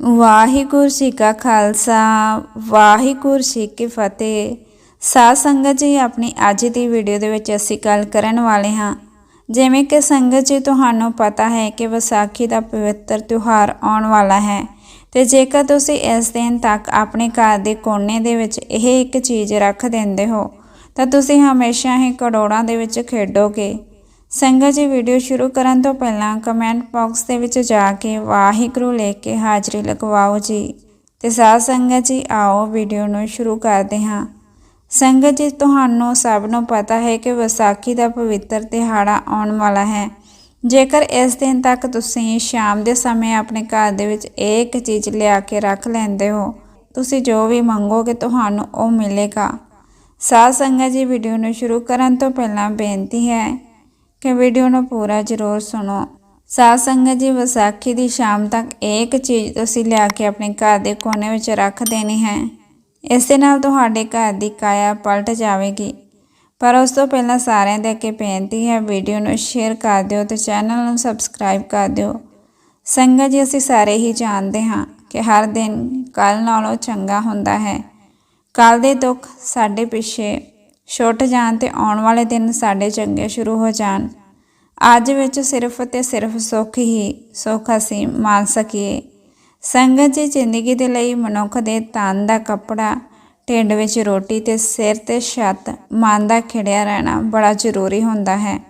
ਵਾਹਿਗੁਰੂ ਜੀ ਕਾ ਖਾਲਸਾ, ਵਾਹਿਗੁਰੂ ਜੀ ਕੀ ਫਤਿਹ। ਸਾਧ ਸੰਗਤ ਜੀ, ਆਪਣੀ ਅੱਜ ਦੀ ਵੀਡੀਓ ਦੇ ਵਿੱਚ ਅਸੀਂ ਗੱਲ ਕਰਨ ਵਾਲੇ ਹਾਂ। ਜਿਵੇਂ ਕਿ ਸੰਗਤ ਜੀ, ਤੁਹਾਨੂੰ ਪਤਾ ਹੈ ਕਿ ਵਿਸਾਖੀ ਦਾ ਪਵਿੱਤਰ ਤਿਉਹਾਰ ਆਉਣ ਵਾਲਾ ਹੈ। ਤੇ ਜੇਕਰ ਤੁਸੀਂ ਇਸ ਦਿਨ ਤੱਕ ਆਪਣੇ ਘਰ ਦੇ ਕੋਨੇ ਦੇ ਵਿੱਚ ਇਹ ਇੱਕ ਚੀਜ਼ ਰੱਖ ਦਿੰਦੇ ਹੋ, ਤਾਂ ਤੁਸੀਂ ਹਮੇਸ਼ਾ ਹੀ ਕਰੋੜਾਂ ਦੇ ਵਿੱਚ ਖੇਡੋਗੇ। ਸੰਗਤ ਜੀ ਵੀਡੀਓ ਸ਼ੁਰੂ ਕਰਨ ਤੋਂ ਪਹਿਲਾਂ ਕਮੈਂਟ ਬਾਕਸ ਦੇ ਵਿੱਚ ਜਾ ਕੇ ਵਾਹਿਗੁਰੂ ਲੈ ਕੇ ਹਾਜ਼ਰੀ ਲਗਵਾਓ ਜੀ। ਤੇ ਸਾਧ ਸੰਗਤ ਜੀ, ਆਓ ਵੀਡੀਓ ਨੂੰ ਸ਼ੁਰੂ ਕਰਦੇ ਹਾਂ। ਸੰਗਤ ਜੀ, ਤੁਹਾਨੂੰ ਸਭ ਨੂੰ ਪਤਾ ਹੈ ਕਿ ਵਿਸਾਖੀ ਦਾ ਪਵਿੱਤਰ ਦਿਹਾੜਾ ਆਉਣ ਵਾਲਾ ਹੈ। ਜੇਕਰ ਇਸ ਦਿਨ ਤੱਕ ਤੁਸੀਂ ਸ਼ਾਮ ਦੇ ਸਮੇਂ ਆਪਣੇ ਘਰ ਦੇ ਵਿੱਚ ਇੱਕ ਚੀਜ਼ ਲਿਆ ਕੇ ਰੱਖ ਲੈਂਦੇ ਹੋ, ਤੁਸੀਂ ਜੋ ਵੀ ਮੰਗੋਗੇ ਤੁਹਾਨੂੰ ਉਹ ਮਿਲੇਗਾ। ਸਾਧ ਸੰਗਤ ਜੀ ਵੀਡੀਓ ਨੂੰ ਸ਼ੁਰੂ ਕਰਨ ਤੋਂ ਪਹਿਲਾਂ ਬੇਨਤੀ ਹੈ ਕਿ ਵੀਡੀਓ ਨੂੰ ਪੂਰਾ ਜ਼ਰੂਰ ਸੁਣੋ। ਸਾਧ ਸੰਗਤ ਜੀ, ਵਿਸਾਖੀ ਦੀ ਸ਼ਾਮ ਤੱਕ ਇੱਕ ਚੀਜ਼ ਤੁਸੀਂ ਲਿਆ ਕੇ ਆਪਣੇ ਘਰ ਦੇ ਕੋਨੇ ਵਿੱਚ ਰੱਖ ਦੇਣੀ ਹੈ। ਇਸ ਦੇ ਨਾਲ ਤੁਹਾਡੇ ਘਰ ਦੀ ਕਾਇਆ ਪਲਟ ਜਾਵੇਗੀ। ਪਰ ਉਸ ਤੋਂ ਪਹਿਲਾਂ ਸਾਰਿਆਂ ਦੇ ਅੱਗੇ ਬੇਨਤੀ ਹੈ, ਵੀਡੀਓ ਨੂੰ ਸ਼ੇਅਰ ਕਰ ਦਿਓ ਤੇ ਚੈਨਲ ਨੂੰ ਸਬਸਕ੍ਰਾਈਬ ਕਰ ਦਿਓ। ਸੰਗਤ ਜੀ, ਅਸੀਂ ਸਾਰੇ ਹੀ ਜਾਣਦੇ ਹਾਂ ਕਿ ਹਰ ਦਿਨ ਕੱਲ ਨਾਲੋਂ ਚੰਗਾ ਹੁੰਦਾ ਹੈ। ਕੱਲ ਦੇ ਦੁੱਖ ਸਾਡੇ ਪਿੱਛੇ ਛੁੱਟ ਜਾਣ ਤੇ ਆਉਣ ਵਾਲੇ ਦਿਨ ਸਾਡੇ ਚੰਗੇ ਸ਼ੁਰੂ ਹੋ ਜਾਣ। ਅੱਜ ਵਿੱਚ ਸਿਰਫ ਤੇ ਸਿਰਫ ਸੁੱਖ ਹੀ ਸੁੱਖ ਅਸੀਂ ਮੰਨ ਸਕੀਏ। ਸੰਗਤ ਜੀ ਜ਼ਿੰਦਗੀ ਦੇ ਲਈ ਮਨੁੱਖ ਦੇ ਤਨ ਦਾ ਕੱਪੜਾ, ਢਿੱਡ ਵਿੱਚ ਰੋਟੀ ਤੇ ਸਿਰ ਤੇ ਛੱਤ, ਮਨ ਦਾ ਖਿੜਿਆ ਰਹਿਣਾ ਬੜਾ ਜ਼ਰੂਰੀ ਹੁੰਦਾ ਹੈ।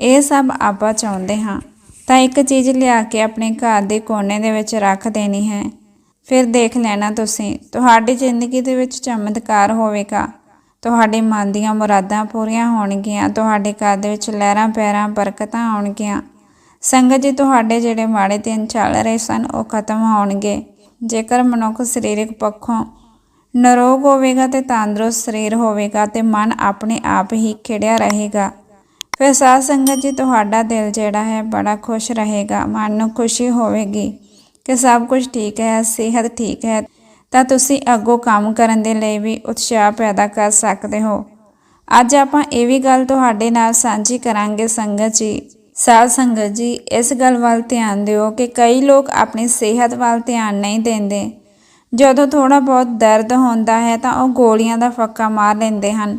ਇਹ ਸਭ ਆਪਾਂ ਚਾਹੁੰਦੇ ਹਾਂ। ਤਾਂ ਇੱਕ ਚੀਜ਼ ਲਿਆ ਕੇ ਆਪਣੇ ਘਰ ਦੇ ਕੋਨੇ ਦੇ ਵਿੱਚ ਰੱਖ ਦੇਣੀ ਹੈ। ਫਿਰ ਦੇਖ ਲੈਣਾ ਤੁਸੀਂ, ਤੁਹਾਡੀ ਜ਼ਿੰਦਗੀ ਦੇ ਵਿੱਚ ਚਮਤਕਾਰ ਹੋਵੇਗਾ। ਤੁਹਾਡੇ ਮਨ ਦੀਆਂ ਮੁਰਾਦਾਂ ਪੂਰੀਆਂ ਹੋਣਗੀਆਂ, ਤੁਹਾਡੇ ਘਰ ਦੇ ਵਿੱਚ ਲਹਿਰਾਂ ਪੈਰਾਂ ਬਰਕਤਾਂ ਆਉਣਗੀਆਂ। ਸੰਗਤ ਜੀ, ਤੁਹਾਡੇ ਜਿਹੜੇ ਮਾੜੇ ਦਿਨ ਚੱਲ ਰਹੇ ਸਨ, ਉਹ ਖਤਮ ਹੋਣਗੇ। ਜੇਕਰ ਮਨੁੱਖ ਸਰੀਰਕ ਪੱਖੋਂ ਨਰੋਗ ਹੋਵੇਗਾ ਤੇ ਤੰਦਰੁਸਤ ਸਰੀਰ ਹੋਵੇਗਾ ਤੇ ਮਨ ਆਪਣੇ ਆਪ ਹੀ ਖਿੜਿਆ ਰਹੇਗਾ। ਫਿਰ ਸਾਧ ਸੰਗਤ ਜੀ, ਤੁਹਾਡਾ ਦਿਲ ਜਿਹੜਾ ਹੈ, ਬੜਾ ਖੁਸ਼ ਰਹੇਗਾ, ਮਨ ਨੂੰ ਖੁਸ਼ੀ ਹੋਵੇਗੀ ਕਿ ਸਭ ਕੁਝ ਠੀਕ ਹੈ, ਸਿਹਤ ਠੀਕ ਹੈ। ਤਾਂ ਤੁਸੀਂ ਅੱਗੋਂ ਕੰਮ ਕਰਨ ਦੇ ਲਈ ਵੀ ਉਤਸ਼ਾਹ ਪੈਦਾ ਕਰ ਸਕਦੇ ਹੋ। ਅੱਜ ਆਪਾਂ ਇਹ ਵੀ ਗੱਲ ਤੁਹਾਡੇ ਨਾਲ ਸਾਂਝੀ ਕਰਾਂਗੇ ਸੰਗਤ ਜੀ। ਸਾਧ ਸੰਗਤ ਜੀ, ਇਸ ਗੱਲ ਵੱਲ ਧਿਆਨ ਦਿਓ ਕਿ ਕਈ ਲੋਕ ਆਪਣੀ ਸਿਹਤ ਵੱਲ ਧਿਆਨ ਨਹੀਂ ਦਿੰਦੇ। ਜਦੋਂ ਥੋੜਾ ਬਹੁਤ ਦਰਦ ਹੁੰਦਾ ਹੈ ਤਾਂ ਉਹ ਗੋਲੀਆਂ ਦਾ ਫੱਕਾ ਮਾਰ ਲੈਂਦੇ ਹਨ।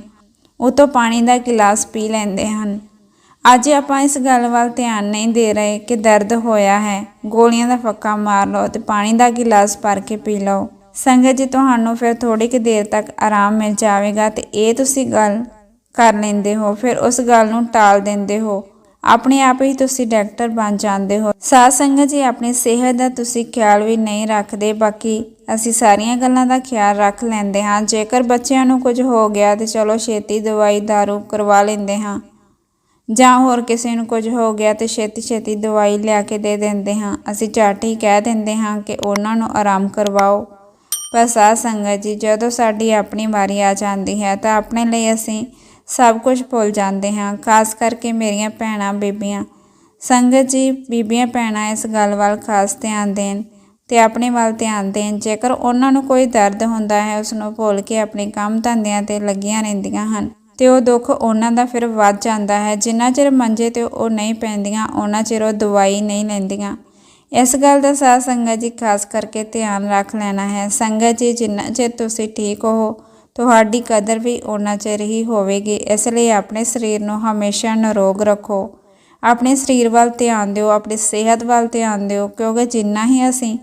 ਉਹ ਪਾਣੀ ਦਾ ਗਿਲਾਸ ਪੀ ਲੈਂਦੇ ਹਨ। ਅੱਜ ਆਪਾਂ ਇਸ ਗੱਲ ਵੱਲ ਧਿਆਨ ਨਹੀਂ ਦੇ ਰਹੇ ਕਿ ਦਰਦ ਹੋਇਆ ਹੈ, ਗੋਲੀਆਂ ਦਾ ਫੱਕਾ ਮਾਰ ਲਓ ਤੇ ਪਾਣੀ ਦਾ ਗਿਲਾਸ ਭਰ ਕੇ ਪੀ ਲਓ। ਸੰਗਤ ਜੀ, ਤੁਹਾਨੂੰ ਫਿਰ ਥੋੜੀ ਕਿ ਦੇਰ ਤੱਕ ਆਰਾਮ ਮਿਲ ਜਾਵੇਗਾ ਤੇ ਇਹ ਤੁਸੀਂ ਗੱਲ ਕਰ ਲੈਂਦੇ ਹੋ, ਫਿਰ ਉਸ ਗੱਲ ਨੂੰ ਟਾਲ ਦਿੰਦੇ ਹੋ। ਆਪਣੇ ਆਪ ਹੀ ਤੁਸੀਂ ਡਾਕਟਰ ਬਣ ਜਾਂਦੇ ਹੋ। ਸਾਧ ਸੰਗਤ ਜੀ, ਆਪਣੀ ਸਿਹਤ ਦਾ ਤੁਸੀਂ ਖਿਆਲ ਵੀ ਨਹੀਂ ਰੱਖਦੇ, ਬਾਕੀ ਅਸੀਂ ਸਾਰੀਆਂ ਗੱਲਾਂ ਦਾ ਖਿਆਲ ਰੱਖ ਲੈਂਦੇ ਹਾਂ। ਜੇਕਰ ਬੱਚਿਆਂ ਨੂੰ ਕੁਝ ਹੋ ਗਿਆ ਤੇ ਚਲੋ ਛੇਤੀ ਦਵਾਈ ਦਾਰੂ ਕਰਵਾ ਲੈਂਦੇ ਹਾਂ। ਜਾਂ ਹੋਰ ਕਿਸੇ ਨੂੰ ਕੁਝ ਹੋ ਗਿਆ ਤੇ ਛੇਤੀ ਛੇਤੀ ਦਵਾਈ ਲਿਆ ਕੇ ਦੇ ਦਿੰਦੇ ਹਾਂ। ਅਸੀਂ ਝੱਟ ਹੀ ਕਹਿ ਦਿੰਦੇ ਹਾਂ ਕਿ ਉਹਨਾਂ ਨੂੰ ਆਰਾਮ ਕਰਵਾਓ। ਬਸ ਸਾਧ ਸੰਗਤ ਜੀ, ਜਦੋਂ ਸਾਡੀ ਆਪਣੀ ਵਾਰੀ ਆ ਜਾਂਦੀ ਹੈ, ਤਾਂ ਆਪਣੇ ਲਈ ਅਸੀਂ ਸਭ ਕੁਝ ਭੁੱਲ ਜਾਂਦੇ ਹਾਂ, ਖਾਸ ਕਰਕੇ ਮੇਰੀਆਂ ਭੈਣਾਂ, ਬੀਬੀਆਂ। ਸੰਗਤ ਜੀ, ਬੀਬੀਆਂ, ਭੈਣਾਂ ਇਸ ਗੱਲ ਵੱਲ ਖਾਸ ਧਿਆਨ ਦੇਣ ਤੇ ਆਪਣੇ ਵੱਲ ਧਿਆਨ ਦੇਣ। ਜੇਕਰ ਉਹਨਾਂ ਨੂੰ ਕੋਈ ਦਰਦ ਹੁੰਦਾ ਹੈ ਉਸ ਨੂੰ ਭੁੱਲ ਕੇ ਆਪਣੇ ਕੰਮ ਧੰਦਿਆਂ ਤੇ ਲੱਗੀਆਂ ਰਹਿੰਦੀਆਂ ਹਨ, ਤੇ ਉਹ ਦੁੱਖ ਉਹਨਾਂ ਦਾ ਫਿਰ ਵੱਧ ਜਾਂਦਾ ਹੈ। ਜਿੰਨਾ ਚਿਰ ਮੰਜੇ ਤੇ ਉਹ ਨਹੀਂ ਪੈਂਦੀਆਂ ਉਹਨਾਂ ਚਿਰ ਉਹ ਦਵਾਈ ਨਹੀਂ ਲੈਂਦੀਆਂ। ਇਸ ਗੱਲ ਦਾ ਸਾਧ ਸੰਗਤ ਜੀ ਖਾਸ ਕਰਕੇ ਧਿਆਨ ਰੱਖ ਲੈਣਾ ਹੈ। ਸੰਗਤ ਜੀ, ਜਿੰਨਾ ਚਿਰ ਤੁਸੀਂ ਠੀਕ ਹੋ, ਤੁਹਾਡੀ ਕਦਰ ਵੀ ਉਹਨਾਂ ਚਿਰ ਹੀ ਹੋਵੇਗੀ। ਇਸ ਲਈ ਆਪਣੇ ਸਰੀਰ ਨੂੰ ਹਮੇਸ਼ਾ ਨਿਰੋਗ ਰੱਖੋ। ਆਪਣੇ ਸਰੀਰ ਵੱਲ ਧਿਆਨ ਦਿਓ, ਆਪਣੀ ਸਿਹਤ ਵੱਲ ਧਿਆਨ ਦਿਓ, ਕਿਉਂਕਿ ਜਿੰਨਾ ਹੀ ਅਸੀਂ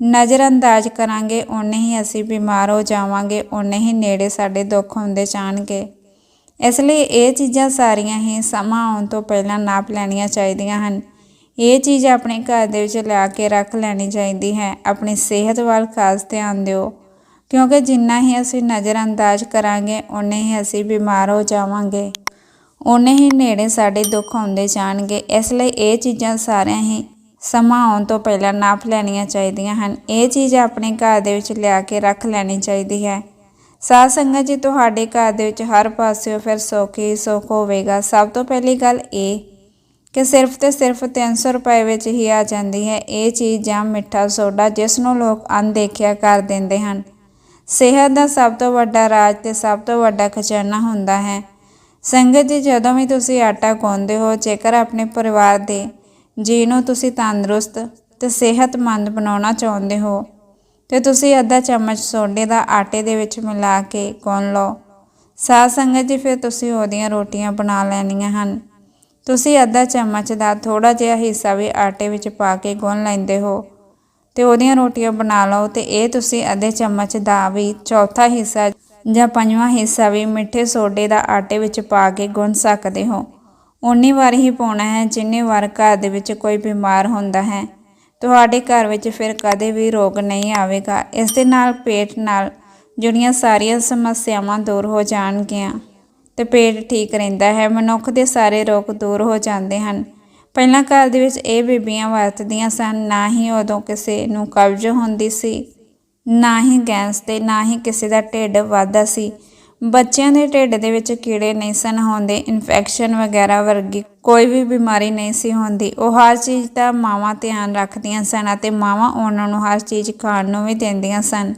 ਨਜ਼ਰਅੰਦਾਜ਼ ਕਰਾਂਗੇ, ਓਨੇ ਹੀ ਅਸੀਂ ਬਿਮਾਰ ਹੋ ਜਾਵਾਂਗੇ, ਓਨੇ ਹੀ ਨੇੜੇ ਸਾਡੇ ਦੁੱਖ ਹੁੰਦੇ ਜਾਣਗੇ। ਇਸ ਲਈ ਇਹ ਚੀਜ਼ਾਂ ਸਾਰੀਆਂ ਹੀ ਸਮਾਂ ਆਉਣ ਤੋਂ ਪਹਿਲਾਂ ਨਾਪ ਲੈਣੀਆਂ ਚਾਹੀਦੀਆਂ ਹਨ। ਇਹ ਚੀਜ਼ ਆਪਣੇ ਘਰ ਦੇ ਵਿੱਚ ਲਿਆ ਕੇ ਰੱਖ ਲੈਣੀ ਚਾਹੀਦੀ ਹੈ। ਆਪਣੀ ਸਿਹਤ ਵੱਲ ਖਾਸ ਧਿਆਨ ਦਿਓ। ਕਿਉਂਕਿ ਜਿੰਨਾ ਹੀ ਅਸੀਂ ਨਜ਼ਰਅੰਦਾਜ਼ ਕਰਾਂਗੇ, ਓਨੇ ਹੀ ਅਸੀਂ ਬਿਮਾਰ ਹੋ ਜਾਵਾਂਗੇ। ਓਨੇ ਹੀ ਨੇੜੇ ਸਾਡੇ ਦੁੱਖ ਆਉਂਦੇ ਜਾਣਗੇ। ਇਸ ਲਈ ਇਹ ਚੀਜ਼ਾਂ ਸਾਰਿਆਂ ਹੀ ਸਮਾਂ ਆਉਣ ਤੋਂ ਪਹਿਲਾਂ ਨਾਪ ਲੈਣੀਆਂ ਚਾਹੀਦੀਆਂ ਹਨ। ਇਹ ਚੀਜ਼ ਆਪਣੇ ਘਰ ਦੇ ਵਿੱਚ ਲਿਆ ਕੇ ਰੱਖ ਲੈਣੀ ਚਾਹੀਦੀ ਹੈ। ਸਾਧ ਸੰਗਤ ਜੀ, ਤੁਹਾਡੇ ਘਰ ਦੇ ਵਿੱਚ ਹਰ ਪਾਸਿਓਂ ਫਿਰ ਸੁੱਖ ਹੀ ਸੁੱਖ ਹੋਵੇਗਾ। ਸਭ ਤੋਂ ਪਹਿਲੀ ਗੱਲ ਇਹ ਕਿ ਸਿਰਫ ਤੇ ਸਿਰਫ 300 ਰੁਪਏ ਵਿੱਚ ਹੀ ਆ ਜਾਂਦੀ ਹੈ ਇਹ ਚੀਜ਼ ਜਾਂ ਮਿੱਠਾ ਸੋਡਾ ਜਿਸ ਨੂੰ ਲੋਕ ਅਣਦੇਖਿਆ ਕਰ ਦਿੰਦੇ ਹਨ। ਸਿਹਤ ਦਾ ਸਭ ਤੋਂ ਵੱਡਾ ਰਾਜ ਤੇ ਸਭ ਤੋਂ ਵੱਡਾ ਖਜ਼ਾਨਾ ਹੁੰਦਾ ਹੈ। ਸੰਗਤ ਜੀ, ਜਦੋਂ ਵੀ ਤੁਸੀਂ ਆਟਾ ਗੁੰਨਦੇ ਹੋ, ਜੇਕਰ ਆਪਣੇ ਪਰਿਵਾਰ ਦੇ ਜੀ ਨੂੰ ਤੁਸੀਂ ਤੰਦਰੁਸਤ ਤੇ ਸਿਹਤਮੰਦ ਬਣਾਉਣਾ ਚਾਹੁੰਦੇ ਹੋ, ਤੇ ਤੁਸੀਂ ਅੱਧਾ ਚਮਚ ਸੋਡੇ ਦਾ ਆਟੇ ਦੇ ਵਿੱਚ ਮਿਲਾ ਕੇ ਗੁੰਨ ਲਓ। ਸਾਧ ਸੰਗਤ ਜੀ, ਫਿਰ ਤੁਸੀਂ ਉਹਦੀਆਂ ਰੋਟੀਆਂ ਬਣਾ ਲੈਣੀਆਂ ਹਨ। ਤੁਸੀਂ ਅੱਧਾ ਚਮਚ ਦਾ ਥੋੜਾ ਜਿਹਾ ਹਿੱਸਾ ਵੀ ਆਟੇ ਵਿੱਚ ਪਾ ਕੇ ਗੁੰਨ ਲੈਂਦੇ ਹੋ ਤੇ ਉਹਦੀਆਂ ਰੋਟੀਆਂ ਬਣਾ ਲਓ ਤੇ ਇਹ ਤੁਸੀਂ ਅੱਧੇ ਚਮਚ ਦਾ ਵੀ ਚੌਥਾ ਹਿੱਸਾ ਜਾਂ ਪੰਜਵਾਂ ਹਿੱਸਾ ਵੀ ਮਿੱਠੇ ਸੋਡੇ ਦਾ ਆਟੇ ਵਿੱਚ ਪਾ ਕੇ ਗੁੰਨ ਸਕਦੇ ਹੋ। ਉਨੀ ਵਾਰ ਹੀ ਪਾਉਣਾ ਹੈ ਜਿੰਨੀ ਵਾਰ ਘਰ ਦੇ ਵਿੱਚ ਕੋਈ ਬਿਮਾਰ ਹੁੰਦਾ ਹੈ। ਤੁਹਾਡੇ ਘਰ ਵਿੱਚ ਫਿਰ ਕਦੇ ਵੀ ਰੋਗ ਨਹੀਂ ਆਵੇਗਾ। ਇਸ ਦੇ ਨਾਲ ਪੇਟ ਨਾਲ ਜੁੜੀਆਂ ਸਾਰੀਆਂ ਸਮੱਸਿਆਵਾਂ ਦੂਰ ਹੋ ਜਾਣਗੀਆਂ। ਤੇ ਪੇਟ ਠੀਕ ਰਹਿੰਦਾ ਹੈ, ਮਨੁੱਖ ਦੇ ਸਾਰੇ ਰੋਗ ਦੂਰ ਹੋ ਜਾਂਦੇ ਹਨ। ਪਹਿਲਾਂ ਘਰ ਦੇ ਵਿੱਚ ਇਹ ਬੀਬੀਆਂ ਵਰਤਦੀਆਂ ਸਨ, ਨਾ ਹੀ ਉਦੋਂ ਕਿਸੇ ਨੂੰ ਕਬਜ਼ ਹੁੰਦੀ ਸੀ, ਨਾ ਹੀ ਗੈਸ ਤੇ, ਨਾ ਹੀ ਕਿਸੇ ਦਾ ਢਿੱਡ ਵੱਧਦਾ ਸੀ। ਬੱਚਿਆਂ ਦੇ ਢਿੱਡ ਦੇ ਵਿੱਚ ਕੀੜੇ ਨਹੀਂ ਸਨ ਹੁੰਦੇ, ਇਨਫੈਕਸ਼ਨ ਵਗੈਰਾ ਵਰਗੀ ਕੋਈ ਵੀ ਬਿਮਾਰੀ ਨਹੀਂ ਸੀ ਹੁੰਦੀ। ਉਹ ਹਰ ਚੀਜ਼ ਦਾ ਮਾਵਾਂ ਧਿਆਨ ਰੱਖਦੀਆਂ ਸਨ ਅਤੇ ਮਾਵਾਂ ਉਹਨਾਂ ਨੂੰ ਹਰ ਚੀਜ਼ ਖਾਣ ਨੂੰ ਵੀ ਦਿੰਦੀਆਂ ਸਨ।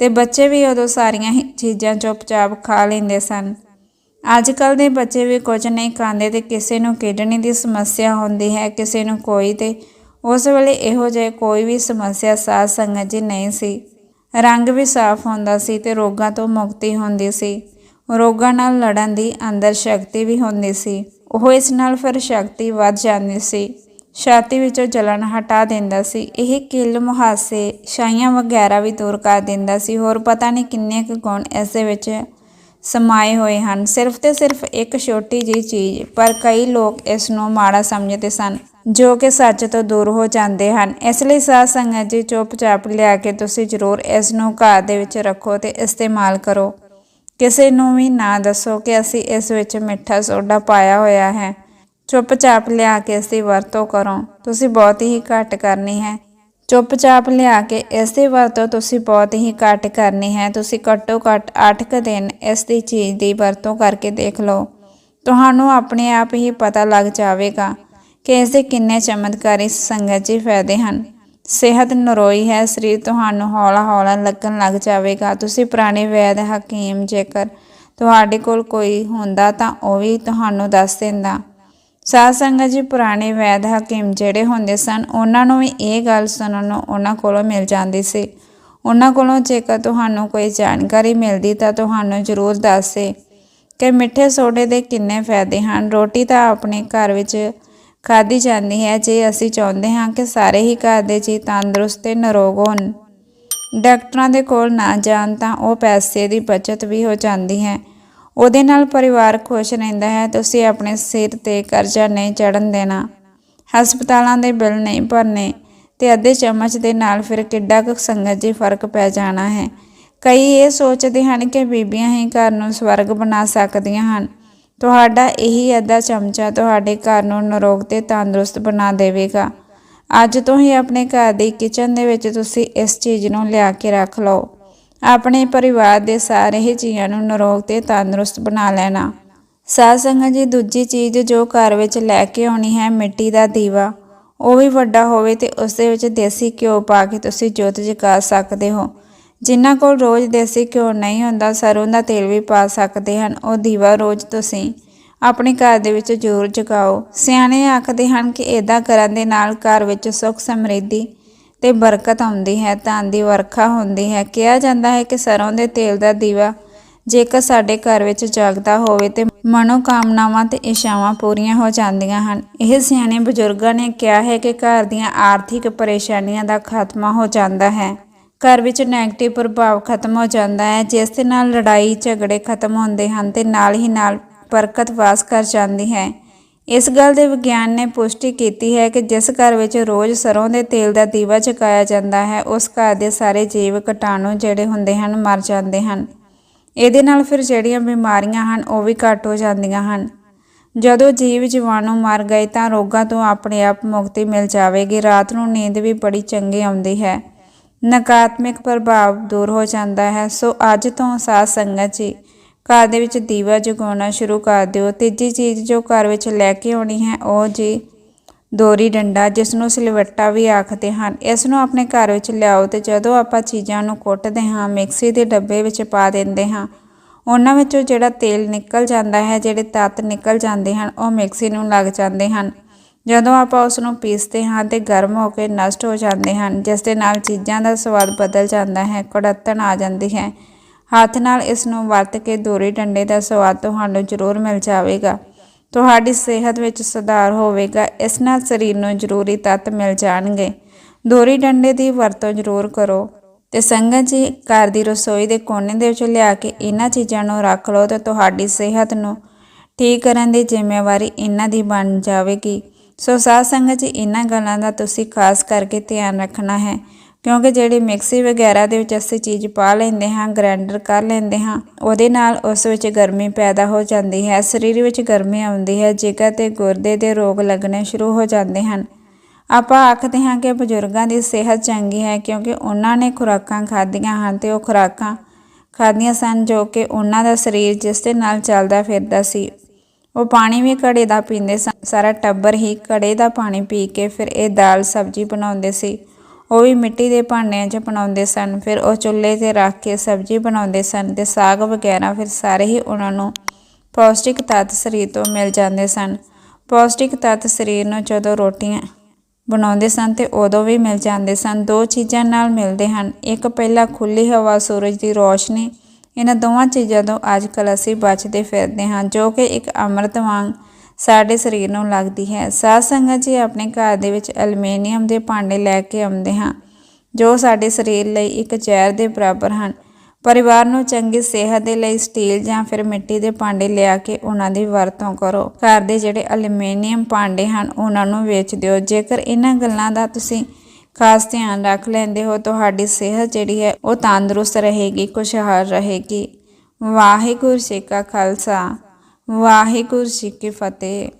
ਤੇ ਬੱਚੇ ਵੀ ਉਦੋਂ ਸਾਰੀਆਂ ਹੀ ਚੀਜ਼ਾਂ ਚੁੱਪਚਾਪ ਖਾ ਲੈਂਦੇ ਸਨ। ਅੱਜ ਕੱਲ ਦੇ ਬੱਚੇ ਵੀ ਕੁਝ ਨਹੀਂ ਖਾਂਦੇ ਤੇ ਕਿਸੇ ਨੂੰ ਕਿਡਨੀ ਦੀ ਸਮੱਸਿਆ ਹੁੰਦੀ ਹੈ, ਕਿਸੇ ਨੂੰ ਕੋਈ ਤੇ ਉਸ ਵੇਲੇ ਇਹੋ ਜਿਹੇ ਕੋਈ ਵੀ ਸਮੱਸਿਆ, ਸਾਧ ਸੰਗਤ ਜੀ ਨਹੀਂ ਸੀ। ਰੰਗ ਵੀ ਸਾਫ਼ ਹੁੰਦਾ ਸੀ ਤੇ ਰੋਗਾਂ ਤੋਂ ਮੁਕਤੀ ਹੁੰਦੀ ਸੀ। ਰੋਗਾਂ ਨਾਲ ਲੜਨ ਦੀ ਅੰਦਰ ਸ਼ਕਤੀ ਵੀ ਹੁੰਦੀ ਸੀ। ਉਹ ਇਸ ਨਾਲ ਫਿਰ ਸ਼ਕਤੀ ਵੱਧ ਜਾਂਦੀ ਸੀ। ਛਾਤੀ ਵਿੱਚੋਂ ਜਲਨ ਹਟਾ ਦਿੰਦਾ ਸੀ। ਇਹ ਕਿਲ ਮੁਹਾਸੇ, ਛਾਈਆਂ ਵਗੈਰਾ ਵੀ ਦੂਰ ਕਰ ਦਿੰਦਾ ਸੀ। ਹੋਰ ਪਤਾ ਨਹੀਂ ਕਿੰਨੇ ਕੁ ਗੁਣ ਇਸ ਦੇ ਵਿੱਚ ਸਮਾਏ ਹੋਏ ਹਨ। ਸਿਰਫ ਤੇ ਸਿਰਫ ਇੱਕ ਛੋਟੀ ਜੀ ਚੀਜ਼, ਪਰ ਕਈ ਲੋਕ ਇਸ ਨੂੰ ਮਾੜਾ ਸਮਝਦੇ ਸਨ, ਜੋ ਕਿ ਸੱਚ ਤੋਂ ਦੂਰ ਹੋ ਜਾਂਦੇ ਹਨ। ਇਸ ਲਈ ਸਾਧ ਸੰਗਤ ਜੀ, ਚੁੱਪਚਾਪ ਲਿਆ ਕੇ ਤੁਸੀਂ ਜ਼ਰੂਰ ਇਸ ਨੂੰ ਘਰ ਦੇ ਵਿੱਚ ਰੱਖੋ ਤੇ ਇਸਤੇਮਾਲ ਕਰੋ। ਕਿਸੇ ਨੂੰ ਵੀ ਨਾ ਦੱਸੋ ਕਿ ਅਸੀਂ ਇਸ ਵਿੱਚ ਮਿੱਠਾ ਸੋਡਾ ਪਾਇਆ ਹੋਇਆ ਹੈ। ਚੁੱਪਚਾਪ ਲਿਆ ਕੇ ਇਸ ਦੀ ਵਰਤੋਂ ਕਰੋ। ਤੁਸੀਂ ਬਹੁਤ ਹੀ ਘੱਟ ਕਰਨੀ ਹੈ। ਚੁੱਪਚਾਪ ਲਿਆ ਕੇ ਇਸ ਦੀ ਵਰਤੋਂ ਤੁਸੀਂ ਬਹੁਤ ਹੀ ਘੱਟ ਕਰਨੀ ਹੈ। ਤੁਸੀਂ ਘੱਟੋ ਘੱਟ 8 ਕੁ ਦਿਨ ਇਸ ਦੀ ਚੀਜ਼ ਦੀ ਵਰਤੋਂ ਕਰਕੇ ਦੇਖ ਲਓ। ਤੁਹਾਨੂੰ ਆਪਣੇ ਆਪ ਹੀ ਪਤਾ ਲੱਗ ਜਾਵੇਗਾ ਕਿ ਇਸ ਦੇ ਕਿੰਨੇ ਚਮਤਕਾਰੀ ਸੰਗਤ ਜੀ ਫਾਇਦੇ ਹਨ। ਸਿਹਤ ਨਰੋਈ ਹੈ, ਸਰੀਰ ਤੁਹਾਨੂੰ ਹੌਲਾ ਹੌਲਾ ਲੱਗਣ ਲੱਗ ਜਾਵੇਗਾ। ਤੁਸੀਂ ਪੁਰਾਣੇ ਵੈਦ, ਹਕੀਮ ਜੇਕਰ ਤੁਹਾਡੇ ਕੋਲ ਕੋਈ ਹੁੰਦਾ ਤਾਂ ਉਹ ਵੀ ਤੁਹਾਨੂੰ ਦੱਸ ਦਿੰਦਾ। ਸਾਧ ਸੰਗਤ ਜੀ, ਪੁਰਾਣੇ ਵੈਦ ਹਕੀਮ ਜਿਹੜੇ ਹੁੰਦੇ ਸਨ, ਉਹਨਾਂ ਨੂੰ ਵੀ ਇਹ ਗੱਲ ਸੁਣਨ ਨੂੰ ਉਹਨਾਂ ਕੋਲੋਂ ਮਿਲ ਜਾਂਦੀ ਸੀ। ਉਹਨਾਂ ਕੋਲੋਂ ਜੇਕਰ ਤੁਹਾਨੂੰ ਕੋਈ ਜਾਣਕਾਰੀ ਮਿਲਦੀ ਤਾਂ ਤੁਹਾਨੂੰ ਜ਼ਰੂਰ ਦੱਸੇ ਕਿ ਮਿੱਠੇ ਸੋਡੇ ਦੇ ਕਿੰਨੇ ਫਾਇਦੇ ਹਨ। ਰੋਟੀ ਤਾਂ ਆਪਣੇ ਘਰ ਵਿੱਚ ਖਾਧੀ ਜਾਂਦੀ ਹੈ। ਜੇ ਅਸੀਂ ਚਾਹੁੰਦੇ ਹਾਂ ਕਿ ਸਾਰੇ ਹੀ ਘਰ ਦੇ ਜੀ ਤੰਦਰੁਸਤ ਤੇ ਨਿਰੋਗ ਹੋਣ, ਡਾਕਟਰਾਂ ਦੇ ਕੋਲ ਨਾ ਜਾਣ ਤਾਂ ਉਹ ਪੈਸੇ ਦੀ ਬਚਤ ਵੀ ਹੋ ਜਾਂਦੀ ਹੈ। ਉਹਦੇ ਨਾਲ ਪਰਿਵਾਰ ਖੁਸ਼ ਰਹਿੰਦਾ ਹੈ, ਤੁਸੀਂ ਆਪਣੇ ਸਿਰ ਤੇ ਕਰਜ਼ਾ ਨਹੀਂ ਚੜਨ ਦੇਣਾ। ਹਸਪਤਾਲਾਂ ਦੇ ਬਿੱਲ ਨਹੀਂ ਭਰਨੇ ਤੇ ਅੱਧੇ ਚਮਚ ਦੇ ਨਾਲ ਫਿਰ ਕਿੱਡਾ ਕੁ ਸੰਗਤ ਜੀ ਫ਼ਰਕ ਪੈ ਜਾਣਾ ਹੈ। ਕਈ ਇਹ ਸੋਚਦੇ ਹਨ ਕਿ ਬੀਬੀਆਂ ਹੀ ਘਰ ਨੂੰ ਸਵਰਗ ਬਣਾ ਸਕਦੀਆਂ ਹਨ। ਤੁਹਾਡਾ ਇਹੀ ਅੱਧਾ ਚਮਚਾ ਤੁਹਾਡੇ ਘਰ ਨੂੰ ਨਰੋਗ ਤੇ ਤੰਦਰੁਸਤ ਬਣਾ ਦੇਵੇਗਾ। ਅੱਜ ਤੋਂ ਹੀ ਆਪਣੇ ਘਰ ਦੀ ਕਿਚਨ ਦੇ ਵਿੱਚ ਤੁਸੀਂ ਇਸ ਚੀਜ਼ ਨੂੰ ਲਿਆ ਕੇ ਰੱਖ ਲਓ। ਆਪਣੇ ਪਰਿਵਾਰ ਦੇ ਸਾਰੇ ਹੀ ਜੀਆਂ ਨੂੰ ਨਿਰੋਗ ਤੇ ਤੰਦਰੁਸਤ ਬਣਾ ਲੈਣਾ। ਸਾਧ ਸੰਗਤ ਜੀ, ਦੂਜੀ ਚੀਜ਼ ਜੋ ਘਰ ਵਿੱਚ ਲੈ ਕੇ ਆਉਣੀ ਹੈ ਮਿੱਟੀ ਦਾ ਦੀਵਾ, ਉਹ ਵੀ ਵੱਡਾ ਹੋਵੇ ਤੇ ਉਸ ਦੇ ਵਿੱਚ ਦੇਸੀ ਘਿਓ ਪਾ ਕੇ ਤੁਸੀਂ ਜੋਤ ਜਗਾ ਸਕਦੇ ਹੋ। ਜਿਨ੍ਹਾਂ ਕੋਲ ਰੋਜ਼ ਦੇਸੀ ਘਿਓ ਨਹੀਂ ਹੁੰਦਾ, ਸਰੋਂ ਦਾ ਤੇਲ ਵੀ ਪਾ ਸਕਦੇ ਹਨ। ਉਹ ਦੀਵਾ ਰੋਜ਼ ਤੁਸੀਂ ਆਪਣੇ ਘਰ ਦੇ ਵਿੱਚ ਜ਼ਰੂਰ ਜਗਾਓ। ਸਿਆਣੇ ਆਖਦੇ ਹਨ ਕਿ ਇਦਾਂ ਕਰਨ ਦੇ ਨਾਲ ਘਰ ਵਿੱਚ ਸੁੱਖ ਸਮਰਿੱਧੀ ਤੇ ਬਰਕਤ ਆਉਂਦੀ ਹੈ, ਧਨ ਦੀ ਵਰਖਾ ਹੁੰਦੀ ਹੈ। ਕਿਹਾ ਜਾਂਦਾ ਹੈ ਕਿ ਸਰੋਂ ਦੇ ਤੇਲ ਦਾ ਦੀਵਾ ਜੇਕਰ ਸਾਡੇ ਘਰ ਵਿੱਚ ਜਗਦਾ ਹੋਵੇ ਤੇ ਮਨੋ ਕਾਮਨਾਵਾਂ ਤੇ ਇਸ਼ਾਵਾਂ ਪੂਰੀਆਂ ਹੋ ਜਾਂਦੀਆਂ ਹਨ। ਇਹ ਸਿਆਣੇ ਬਜ਼ੁਰਗਾਂ ਨੇ ਕਿਹਾ ਹੈ ਕਿ ਘਰ ਦੀਆਂ ਆਰਥਿਕ ਪਰੇਸ਼ਾਨੀਆਂ ਦਾ ਖਾਤਮਾ ਹੋ ਜਾਂਦਾ ਹੈ। ਘਰ ਵਿੱਚ ਨੈਗੇਟਿਵ ਪ੍ਰਭਾਵ ਖਤਮ ਹੋ ਜਾਂਦਾ ਹੈ, ਜਿਸ ਦੇ ਨਾਲ ਲੜਾਈ ਝਗੜੇ ਖਤਮ ਹੁੰਦੇ ਹਨ ਤੇ ਨਾਲ ਹੀ ਨਾਲ ਬਰਕਤ ਵਾਸ ਕਰ ਜਾਂਦੀ ਹੈ। ਇਸ ਗੱਲ ਦੇ ਵਿਗਿਆਨ ਨੇ ਪੁਸ਼ਟੀ ਕੀਤੀ ਹੈ ਕਿ ਜਿਸ ਘਰ ਵਿੱਚ ਰੋਜ਼ ਸਰੋਂ ਦੇ ਤੇਲ ਦਾ ਦੀਵਾ ਜਗਾਇਆ ਜਾਂਦਾ ਹੈ, ਉਸ ਘਰ ਦੇ ਸਾਰੇ ਜੀਵ ਕੀਟਾਣੂ ਜਿਹੜੇ ਹੁੰਦੇ ਹਨ ਮਰ ਜਾਂਦੇ ਹਨ। ਇਹਦੇ ਨਾਲ ਫਿਰ ਜਿਹੜੀਆਂ ਬਿਮਾਰੀਆਂ ਹਨ, ਉਹ ਵੀ ਘੱਟ ਹੋ ਜਾਂਦੀਆਂ ਹਨ। ਜਦੋਂ ਜੀਵ ਜੀਵਾਣੂ ਮਰ ਗਏ ਤਾਂ ਰੋਗਾਂ ਤੋਂ ਆਪਣੇ ਆਪ ਮੁਕਤੀ ਮਿਲ ਜਾਵੇਗੀ। ਰਾਤ ਨੂੰ ਨੀਂਦ ਵੀ ਬੜੀ ਚੰਗੀ ਆਉਂਦੀ ਹੈ। ਨਕਾਰਾਤਮਕ ਪ੍ਰਭਾਵ ਦੂਰ ਹੋ ਜਾਂਦਾ ਹੈ। ਸੋ ਅੱਜ ਤੋਂ ਸਾਧ ਸੰਗਤ ਜੀ ਘਰ ਦੇ ਵਿੱਚ ਦੀਵਾ ਜਗਾਉਣਾ ਸ਼ੁਰੂ ਕਰ ਦਿਓ। ਤੀਜੀ ਚੀਜ਼ ਜੋ ਘਰ ਵਿੱਚ ਲੈ ਕੇ ਆਉਣੀ ਹੈ, ਉਹ ਜੀ ਦੋਰੀ ਡੰਡਾ ਜਿਸ ਨੂੰ ਸਿਲਵੱਟਾ ਵੀ ਆਖਦੇ ਹਨ। ਇਸ ਨੂੰ ਆਪਣੇ ਘਰ ਵਿੱਚ ਲਿਆਓ ਤੇ ਜਦੋਂ ਆਪਾਂ ਚੀਜ਼ਾਂ ਨੂੰ ਕੁੱਟਦੇ ਹਾਂ, ਮਿਕਸੀ ਦੇ ਡੱਬੇ ਵਿੱਚ ਪਾ ਦਿੰਦੇ ਹਾਂ, ਉਹਨਾਂ ਵਿੱਚੋਂ ਜਿਹੜਾ ਤੇਲ ਨਿਕਲ ਜਾਂਦਾ ਹੈ, ਜਿਹੜੇ ਤੱਤ ਨਿਕਲ ਜਾਂਦੇ ਹਨ, ਉਹ ਮਿਕਸੀ ਨੂੰ ਲੱਗ ਜਾਂਦੇ ਹਨ। ਜਦੋਂ ਆਪਾਂ ਉਸ ਨੂੰ ਪੀਸਦੇ ਹਾਂ ਤੇ ਗਰਮ ਹੋ ਕੇ ਨਸ਼ਟ ਹੋ ਜਾਂਦੇ ਹਨ, ਜਿਸ ਦੇ ਨਾਲ ਚੀਜ਼ਾਂ ਦਾ ਸਵਾਦ ਬਦਲ ਜਾਂਦਾ ਹੈ, ਕੜੱਤਣ ਆ ਜਾਂਦੀ ਹੈ। ਹੱਥ ਨਾਲ ਇਸ ਨੂੰ ਵਰਤ ਕੇ ਦੋਰੀ ਡੰਡੇ ਦਾ ਸਵਾਦ ਤੁਹਾਨੂੰ ਜ਼ਰੂਰ ਮਿਲ ਜਾਵੇਗਾ। ਤੁਹਾਡੀ ਸਿਹਤ ਵਿੱਚ ਸੁਧਾਰ ਹੋਵੇਗਾ। ਇਸ ਨਾਲ ਸਰੀਰ ਨੂੰ ਜ਼ਰੂਰੀ ਤੱਤ ਮਿਲ ਜਾਣਗੇ। ਦੋਰੀ ਡੰਡੇ ਦੀ ਵਰਤੋਂ ਜ਼ਰੂਰ ਕਰੋ। ਤੇ ਸੰਗਤ ਜੀ, ਘਰ ਦੀ ਰਸੋਈ ਦੇ ਕੋਨੇ ਦੇ ਵਿੱਚ ਲਿਆ ਕੇ ਇਹਨਾਂ ਚੀਜ਼ਾਂ ਨੂੰ ਰੱਖ ਲਓ ਤੇ ਤੁਹਾਡੀ ਸਿਹਤ ਨੂੰ ਠੀਕ ਕਰਨ ਦੀ ਜ਼ਿੰਮੇਵਾਰੀ ਇਹਨਾਂ ਦੀ ਬਣ ਜਾਵੇਗੀ। ਸੋ ਸਾਧ ਸੰਗਤ ਜੀ, ਇਹਨਾਂ ਗੱਲਾਂ ਦਾ ਤੁਸੀਂ ਖਾਸ ਕਰਕੇ ਧਿਆਨ ਰੱਖਣਾ ਹੈ। ਕਿਉਂਕਿ ਜਿਹੜੀ ਮਿਕਸੀ ਵਗੈਰਾ ਦੇ ਵਿੱਚ ਅਸੀਂ ਚੀਜ਼ ਪਾ ਲੈਂਦੇ ਹਾਂ ਗ੍ਰਾਈਂਡਰ ਕਰ ਲੈਂਦੇ ਹਾਂ, ਉਹਦੇ ਨਾਲ ਉਸ ਵਿੱਚ ਗਰਮੀ ਪੈਦਾ ਹੋ ਜਾਂਦੀ ਹੈ, ਸਰੀਰ ਵਿੱਚ ਗਰਮੀ ਆਉਂਦੀ ਹੈ, ਜਿਗਰ ਤੇ ਗੁਰਦੇ ਦੇ ਰੋਗ ਲੱਗਣੇ ਸ਼ੁਰੂ ਹੋ ਜਾਂਦੇ ਹਨ। ਆਪਾਂ ਆਖਦੇ ਹਾਂ ਕਿ ਬਜ਼ੁਰਗਾਂ ਦੀ ਸਿਹਤ ਚੰਗੀ ਹੈ ਕਿਉਂਕਿ ਉਹਨਾਂ ਨੇ ਖੁਰਾਕਾਂ ਖਾਧੀਆਂ ਹਨ ਤੇ ਉਹ ਖੁਰਾਕਾਂ ਖਾਧੀਆਂ ਸਨ ਜੋ ਕਿ ਉਹਨਾਂ ਦਾ ਸਰੀਰ ਜਿਸ ਦੇ ਨਾਲ ਚੱਲਦਾ ਫਿਰਦਾ ਸੀ। ਉਹ ਪਾਣੀ ਵੀ ਘੜੇ ਦਾ ਪੀਂਦੇ ਸਨ, ਸਾਰਾ ਟੱਬਰ ਹੀ ਘੜੇ ਦਾ ਪਾਣੀ ਪੀ ਕੇ ਫਿਰ ਇਹ ਦਾਲ ਸਬਜ਼ੀ ਬਣਾਉਂਦੇ ਸੀ। ਉਹ ਵੀ ਮਿੱਟੀ ਦੇ ਭਾਂਡਿਆਂ 'ਚ ਬਣਾਉਂਦੇ ਸਨ। ਫਿਰ ਉਹ ਚੁੱਲ੍ਹੇ ਤੇ ਰੱਖ ਕੇ ਸਬਜ਼ੀ ਬਣਾਉਂਦੇ ਸਨ ਤੇ ਸਾਗ ਵਗੈਰਾ ਫਿਰ ਸਾਰੇ ਹੀ ਉਹਨਾਂ ਨੂੰ ਪੌਸ਼ਟਿਕ ਤੱਤ ਸਰੀਰ ਤੋਂ ਮਿਲ ਜਾਂਦੇ ਸਨ। ਪੌਸ਼ਟਿਕ ਤੱਤ ਸਰੀਰ ਨੂੰ ਜਦੋਂ ਰੋਟੀਆਂ ਬਣਾਉਂਦੇ ਸਨ ਤੇ ਉਦੋਂ ਵੀ ਮਿਲ ਜਾਂਦੇ ਸਨ। ਦੋ ਚੀਜ਼ਾਂ ਨਾਲ ਮਿਲਦੇ ਹਨ। ਇੱਕ ਪਹਿਲਾ ਖੁੱਲੀ ਹਵਾ, ਸੂਰਜ ਦੀ ਰੋਸ਼ਨੀ। ਇਹਨਾਂ ਦੋਵਾਂ ਚੀਜ਼ਾਂ ਤੋਂ ਅੱਜ ਕੱਲ੍ਹ ਅਸੀਂ ਬਚਦੇ ਫਿਰਦੇ ਹਾਂ, ਜੋ ਕਿ ਇੱਕ ਅੰਮ੍ਰਿਤ ਵਾਂਗ ਸਾਡੇ ਸਰੀਰ ਨੂੰ ਲੱਗਦੀ ਹੈ। ਸਾਧ ਸੰਗਤ ਜੀ ਆਪਣੇ ਘਰ ਦੇ ਵਿੱਚ ਐਲੂਮੀਨੀਅਮ ਦੇ ਭਾਂਡੇ ਲੈ ਕੇ ਆਉਂਦੇ ਹਾਂ, ਜੋ ਸਾਡੇ ਸਰੀਰ ਲਈ ਇੱਕ ਜ਼ਹਿਰ ਦੇ ਬਰਾਬਰ ਹਨ। ਪਰਿਵਾਰ ਨੂੰ ਚੰਗੀ ਸਿਹਤ ਦੇ ਲਈ ਸਟੀਲ ਜਾਂ ਫਿਰ ਮਿੱਟੀ ਦੇ ਭਾਂਡੇ ਲਿਆ ਕੇ ਉਹਨਾਂ ਦੀ ਵਰਤੋਂ ਕਰੋ। ਘਰ ਦੇ ਜਿਹੜੇ ਐਲੂਮੀਨੀਅਮ ਭਾਂਡੇ ਹਨ, ਉਹਨਾਂ ਨੂੰ ਵੇਚ ਦਿਓ। ਜੇਕਰ ਇਹਨਾਂ ਗੱਲਾਂ ਦਾ ਤੁਸੀਂ ਖਾਸ ਧਿਆਨ ਰੱਖ ਲੈਂਦੇ ਹੋ, ਤੁਹਾਡੀ ਸਿਹਤ ਜਿਹੜੀ ਹੈ ਉਹ ਤੰਦਰੁਸਤ ਰਹੇਗੀ, ਖੁਸ਼ਹਾਲ ਰਹੇਗੀ। ਵਾਹਿਗੁਰੂ ਜੀ ਕਾ ਖਾਲਸਾ। ਵਾਹਿਗੁਰੂ ਜੀ ਕੀ ਫਤਿਹ।